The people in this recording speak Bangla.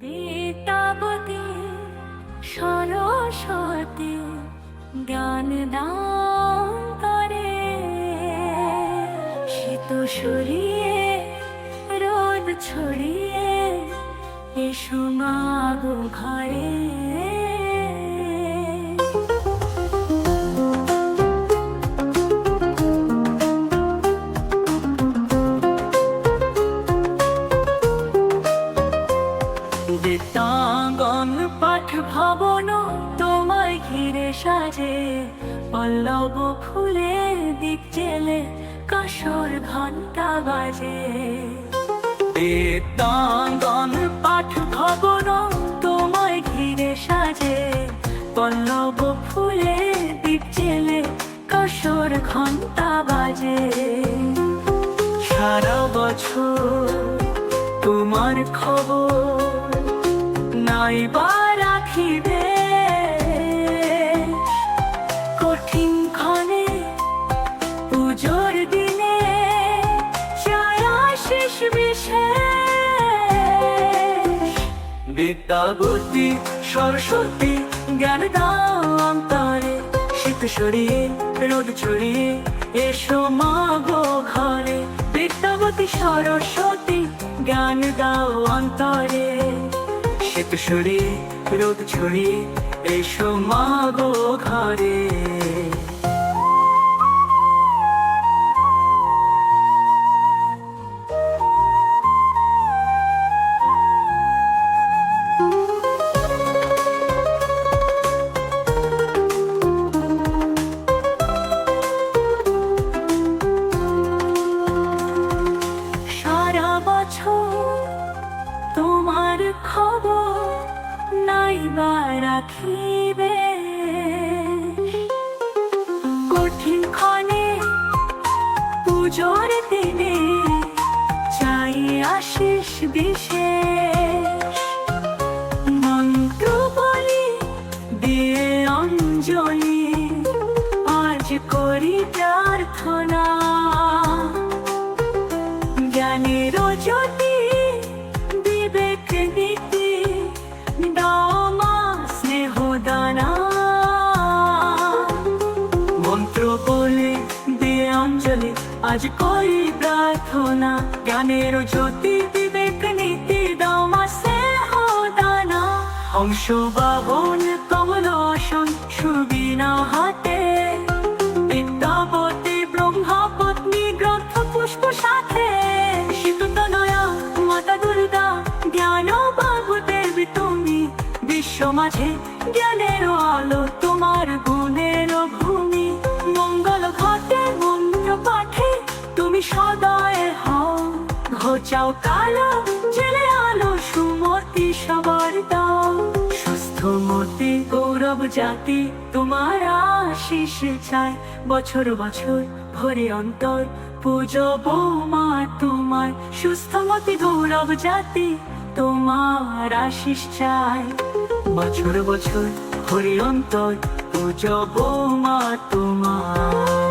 বেতাবতী সরস্বতী জ্ঞান দান করে শীত সরিয়ে রোদ ছড়িয়ে এসো মাগো ঘরে। বেতাঙ্গন পাঠ ভবন তোমায় ঘিরে সাজে। পল্লব ফুলের দিক জেলে কাসর ঘণ্টা বাজে। বেতাঙ্গন পাঠ ভবন তোমায় ঘিরে সাজে। পল্লব ফুলের দিক জেলে কাসর ঘণ্টা বাজে। সারা বছর তোমার খবর নাই বা রাখিবে। কঠিন ক্ষণে, পুজোর দিনে ছায়া শেষ বিশেষ। বিদ্যাবতী, সরস্বতী জ্ঞান দাও অন্তরে শীত সরিয়ে রোদ ছড়িয়ে এসো মাগো ঘরে। বিদ্যাবতী, সরস্বতী জ্ঞান দাও অন্তরে শীত সরিয়ে রোদ ছড়িয়ে এসো মাগো ঘরে। রাখিবে। কঠিন পুজোর দিনে চাই আশিস বিশেষ। মন্ত্র বলি অঞ্জলি আজ করি প্রার্থনা। মন্ত্র দিয়ে অঞ্জলি আজ করি প্রার্থনা? জ্ঞানের জ্যোতি বিবেক নীতি দামা স্নেহ দানা। হংস বাহন কমল আসন, সুবিনা হাতে। বিদ্যাপতি ব্রহ্মা পত্নী গ্রন্থ, পুষ্প সাথে। শীততনয়া মাতা দুর্গা, জ্ঞান বাবু দেবী তুমি। বিশ্ব মাঝে জ্ঞানের আলো, তোমার গুণের ভূমি। সদয় হও ঘোচাও কালো জেলে আলো, সুমতি সবার দাও সুস্থ মতি গৌরব জাতি, তোমার আশিস চাই বছর বছর ভরে অন্তর, পুজো বৌমা তোমার সুস্থ মতি গৌরব জাতি, তোমার আশিস চাই বছর বছর ভরে অন্তর, পুজো বৌমা তোমার